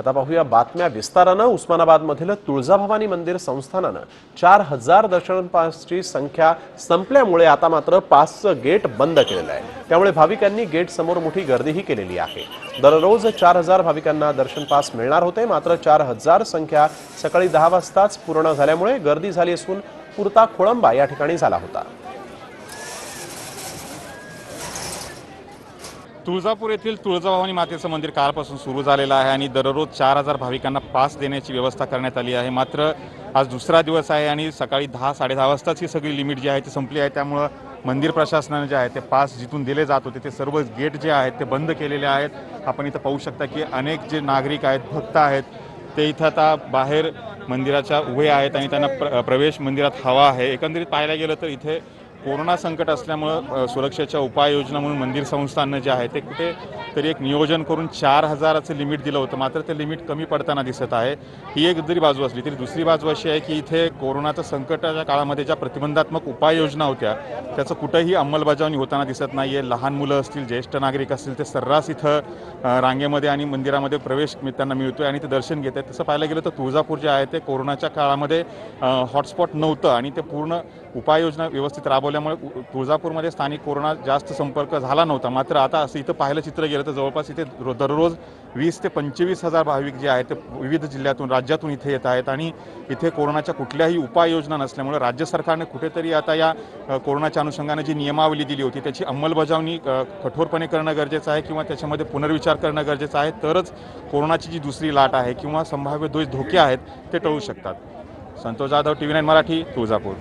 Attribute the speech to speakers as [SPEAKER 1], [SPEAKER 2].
[SPEAKER 1] आता पाहूया बातम्या विस्तारानं. उस्मानाबादमधील तुळजाभवानी मंदिर संस्थानानं चार हजार दर्शन पासची संख्या संपल्यामुळे आता मात्र पासचं गेट बंद केलेलं आहे. त्यामुळे भाविकांनी गेट समोर मोठी गर्दीही केलेली आहे. दररोज चार हजार भाविकांना दर्शन पास मिळणार होते मात्र चार हजार संख्या सकाळी दहा वाजताच पूर्ण झाल्यामुळे गर्दी झाली असून पुरता खोळंबा या ठिकाणी झाला होता.
[SPEAKER 2] तुळजापूर येथील तुळजाभवानी मातेचं मंदिर कालपासून सुरू झालेलं आहे आणि दररोज चार हजार भाविकांना पास देण्याची व्यवस्था करण्यात आली आहे. मात्र आज दुसरा दिवस आहे आणि सकाळी दहा साडेदहा वाजताच ही सगळी लिमिट जी आहे ती संपली आहे. त्यामुळं मंदिर प्रशासनाने जे आहे ते पास जिथून दिले जात होते ते सर्व गेट जे आहेत ते बंद केलेले आहेत. आपण इथं पाहू शकता की अनेक जे नागरिक आहेत भक्त आहेत ते इथं आता बाहेर मंदिराच्या उभे आहेत आणि त्यांना प्र प्रवेश मंदिरात हवा आहे. एकंदरीत पाहायला गेलं तर इथे कोरोना संकट असल्यामुळं सुरक्षेच्या उपाययोजना म्हणून मंदिर संस्थांना जे आहे ते कुठे तरी एक नियोजन करून चार हजाराचं लिमिट दिलं होतं. मात्र ते लिमिट कमी पडताना दिसत आहे. ही एक जरी बाजू असली तरी दुसरी बाजू अशी आहे की इथे कोरोनाचं संकटाच्या काळामध्ये ज्या प्रतिबंधात्मक उपाययोजना होत्या त्याचं कुठंही अंमलबजावणी होताना दिसत नाही आहे लहान मुलं असतील ज्येष्ठ नागरिक असतील ते सर्रास इथं रांगेमध्ये आणि मंदिरामध्ये प्रवेश त्यांना मिळतो आहे आणि ते दर्शन घेत आहेत. तसं पाहायला गेलं तर तुळजापूर जे आहे ते कोरोनाच्या काळामध्ये हॉटस्पॉट नव्हतं आणि ते पूर्ण उपाययोजना व्यवस्थित राबवल्या उ- तुळजापूरमध्ये स्थानिक कोरोना जास्त संपर्क झाला नव्हता. मात्र आता असं इथं पाहिलं चित्र गेलं तर जवळपास इथे दररोज वीस ते पंचवीस हजार भाविक जे आहेत ते विविध जिल्ह्यातून राज्यातून इथे येत आहेत आणि इथे कोरोनाच्या कुठल्याही उपाययोजना नसल्यामुळे राज्य सरकारने कुठेतरी आता या कोरोनाच्या अनुषंगाने जी नियमावली दिली होती त्याची अंमलबजावणी कठोरपणे करणं गरजेचं आहे किंवा त्याच्यामध्ये पुनर्विचार करणं गरजेचं आहे तरच कोरोनाची जी दुसरी लाट आहे किंवा संभाव्य दोष धोके आहेत ते टळू शकतात. Santosh Jadhav T V nine Marathi Tuljapur.